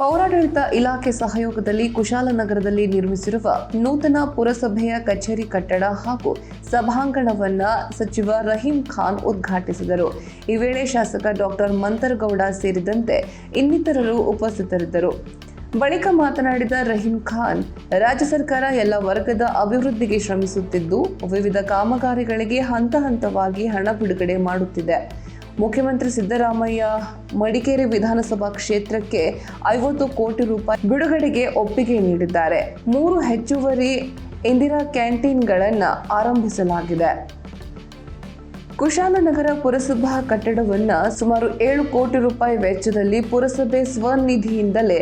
ಪೌರಾಡಳಿತ ಇಲಾಖೆ ಸಹಯೋಗದಲ್ಲಿ ಕುಶಾಲನಗರದಲ್ಲಿ ನಿರ್ಮಿಸಿರುವ ನೂತನ ಪುರಸಭೆಯ ಕಚೇರಿ ಕಟ್ಟಡ ಹಾಗೂ ಸಭಾಂಗಣವನ್ನ ಸಚಿವ ರಹೀಂ ಖಾನ್ ಉದ್ಘಾಟಿಸಿದರು. ಈ ವೇಳೆ ಶಾಸಕ ಡಾಕ್ಟರ್ ಮಂತರಗೌಡ ಸೇರಿದಂತೆ ಇನ್ನಿತರರು ಉಪಸ್ಥಿತರಿದ್ದರು. ಬಳಿಕ ಮಾತನಾಡಿದ ರಹೀಂ ಖಾನ್, ರಾಜ್ಯ ಸರ್ಕಾರ ಎಲ್ಲ ವರ್ಗದ ಅಭಿವೃದ್ಧಿಗೆ ಶ್ರಮಿಸುತ್ತಿದ್ದು, ವಿವಿಧ ಕಾಮಗಾರಿಗಳಿಗೆ ಹಂತ ಹಂತವಾಗಿ ಹಣ ಬಿಡುಗಡೆ ಮಾಡುತ್ತಿದೆ. ಮುಖ್ಯಮಂತ್ರಿ ಸಿದ್ದರಾಮಯ್ಯ ಮಡಿಕೇರಿ ವಿಧಾನಸಭಾ ಕ್ಷೇತ್ರಕ್ಕೆ ಐವತ್ತು ಕೋಟಿ ರೂಪಾಯಿ ಬಿಡುಗಡೆಗೆ ಒಪ್ಪಿಗೆ ನೀಡಿದ್ದಾರೆ. ಮೂರು ಹೆಚ್ಚುವರಿ ಇಂದಿರಾ ಕ್ಯಾಂಟೀನ್ಗಳನ್ನು ಆರಂಭಿಸಲಾಗಿದೆ. ಕುಶಾಲನಗರ ಪುರಸಭಾ ಕಟ್ಟಡವನ್ನು ಸುಮಾರು ಏಳು ಕೋಟಿ ರೂಪಾಯಿ ವೆಚ್ಚದಲ್ಲಿ ಪುರಸಭೆ ಸ್ವನಿಧಿಯಿಂದಲೇ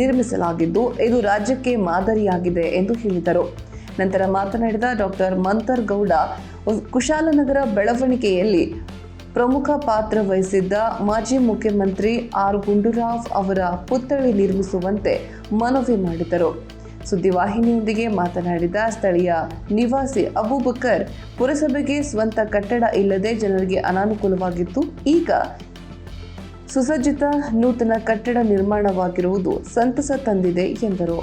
ನಿರ್ಮಿಸಲಾಗಿದ್ದು, ಇದು ರಾಜ್ಯಕ್ಕೆ ಮಾದರಿಯಾಗಿದೆ ಎಂದು ಹೇಳಿದರು. ನಂತರ ಮಾತನಾಡಿದ ಡಾಕ್ಟರ್ ಮಂತರ್ ಗೌಡ ಕುಶಾಲನಗರ ಬೆಳವಣಿಗೆಯಲ್ಲಿ ಪ್ರಮುಖ ಪಾತ್ರ ವಹಿಸಿದ್ದ ಮಾಜಿ ಮುಖ್ಯಮಂತ್ರಿ ಆರ್ ಗುಂಡೂರಾವ್ ಅವರ ಪುತ್ಥಳಿ ನಿರ್ಮಿಸುವಂತೆ ಮನವಿ ಮಾಡಿದರು. ಸುದ್ದಿವಾಹಿನಿಯೊಂದಿಗೆ ಮಾತನಾಡಿದ ಸ್ಥಳೀಯ ನಿವಾಸಿ ಅಬೂಬಕರ್ ಪುರಸಭೆಗೆ ಸ್ವಂತ ಕಟ್ಟಡ ಇಲ್ಲದೆ ಜನರಿಗೆ ಅನಾನುಕೂಲವಾಗಿತ್ತು. ಈಗ ಸುಸಜ್ಜಿತ ನೂತನ ಕಟ್ಟಡ ನಿರ್ಮಾಣವಾಗಿರುವುದು ಸಂತಸ ತಂದಿದೆ ಎಂದರು.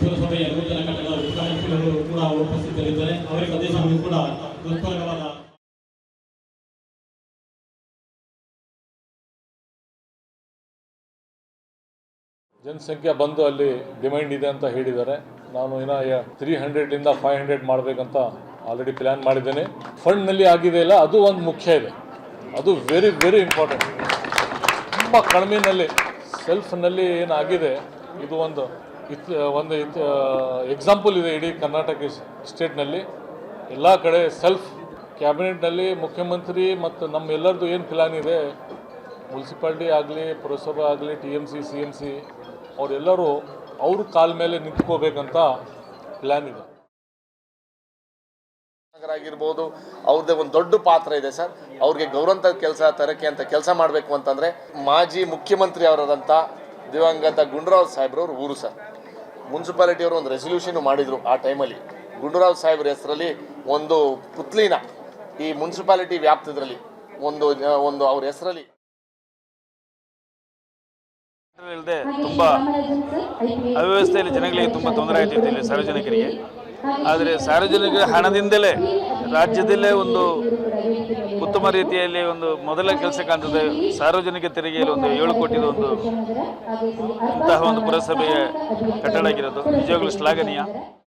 ಪುರಸಭೆಯ ನೂತನ ಕಟ್ಟಡದ ಕೂಡ ಉಪಸ್ಥಿತರಿದ್ದಾರೆ. ಅವರಿಗೆ ಅದೇ ಸಮಯ ಕೂಡ ಹೃತ್ಪೂರ್ವಕವಾದ ಜನಸಂಖ್ಯೆ ಬಂದು ಅಲ್ಲಿ ಡಿಮ್ಯಾಂಡ್ ಇದೆ ಅಂತ ಹೇಳಿದ್ದಾರೆ. ನಾನು ಇನ್ನ ತ್ರೀ ಹಂಡ್ರೆಡ್ಲಿಂದ ಫೈವ್ ಹಂಡ್ರೆಡ್ ಮಾಡಬೇಕಂತ ಆಲ್ರೆಡಿ ಪ್ಲ್ಯಾನ್ ಮಾಡಿದ್ದೇನೆ. ಫಂಡ್ನಲ್ಲಿ ಆಗಿದೆ ಇಲ್ಲ ಅದು ಒಂದು ಮುಖ್ಯ ಇದೆ. ಅದು ವೆರಿ ವೆರಿ ಇಂಪಾರ್ಟೆಂಟ್ ತುಂಬ ಕಡಿಮೆನಲ್ಲಿ ಸೆಲ್ಫ್ನಲ್ಲಿ ಏನಾಗಿದೆ, ಇದು ಒಂದು ಒಂದು ಎಕ್ಸಾಂಪಲ್ ಇದೆ ಇಡೀ ಕರ್ನಾಟಕ ಸ್ಟೇಟ್ನಲ್ಲಿ ಎಲ್ಲ ಕಡೆ ಸೆಲ್ಫ್ ಕ್ಯಾಬಿನೆಟ್ನಲ್ಲಿ ಮುಖ್ಯಮಂತ್ರಿ ಮತ್ತು ನಮ್ಮೆಲ್ಲರದು ಏನು ಪ್ಲ್ಯಾನ್ ಇದೆ, ಮುನ್ಸಿಪಾಲ್ಟಿ ಆಗಲಿ, ಪುರಸಭೆ ಆಗಲಿ T M C C M C ಅವರೆಲ್ಲರೂ ಅವ್ರ ಕಾಲ ಮೇಲೆ ನಿಂತ್ಕೋಬೇಕಂತ ಪ್ಲ್ಯಾನ್ ಇದೆ. ಆಗಿರ್ಬೋದು ಅವ್ರದ್ದೇ ಒಂದು ದೊಡ್ಡ ಪಾತ್ರ ಇದೆ ಸರ್. ಅವ್ರಿಗೆ ಗೌರವಂತ ಕೆಲಸ ತರಕೆ ಅಂತ ಕೆಲಸ ಮಾಡಬೇಕು ಅಂತಂದರೆ ಮಾಜಿ ಮುಖ್ಯಮಂತ್ರಿ ಅವರಾದಂಥ ದಿವಂಗತ ಗುಂಡೂರಾವ್ ಸಾಹೇಬ್ರವ್ರ ಊರು ಸರ್. ಮುನ್ಸಿಪಾಲಿಟಿ ಅವರು ಒಂದು ರೆಸೊಲ್ಯೂಷನ್ ಮಾಡಿದರು ಆ ಟೈಮಲ್ಲಿ ಗುಂಡೂರಾವ್ ಸಾಹೇಬ್ರ ಹೆಸರಲ್ಲಿ ಒಂದು ಪುತ್ಲಿನ ಈ ಮುನ್ಸಿಪಾಲಿಟಿ ವ್ಯಾಪ್ತಿದ್ರಲ್ಲಿ ಒಂದು ಒಂದು ಅವ್ರ ಹೆಸರಲ್ಲಿ. ಇಲ್ಲದೆ ತುಂಬ ಅವ್ಯವಸ್ಥೆಯಲ್ಲಿ ಜನಗಳಿಗೆ ತುಂಬ ತೊಂದರೆ ಆಗ್ತಿತ್ತು ಇಲ್ಲಿ ಸಾರ್ವಜನಿಕರಿಗೆ. ಆದರೆ ಸಾರ್ವಜನಿಕರ ಹಣದಿಂದಲೇ ರಾಜ್ಯದಲ್ಲೇ ಒಂದು ಉತ್ತಮ ರೀತಿಯಲ್ಲಿ ಒಂದು ಮೊದಲ ಕೆಲಸ ಕಾಣ್ತದೆ. ಸಾರ್ವಜನಿಕ ತೆರಿಗೆಯಲ್ಲಿ ಒಂದು ಏಳು ಕೋಟಿದ ಒಂದು ಇಂತಹ ಒಂದು ಪುರಸಭೆಯ ಕಟ್ಟಡ ಆಗಿರೋದು. ನಿಜವಾಗ್ಲೂ ಶ್ಲಾಘನೀಯ.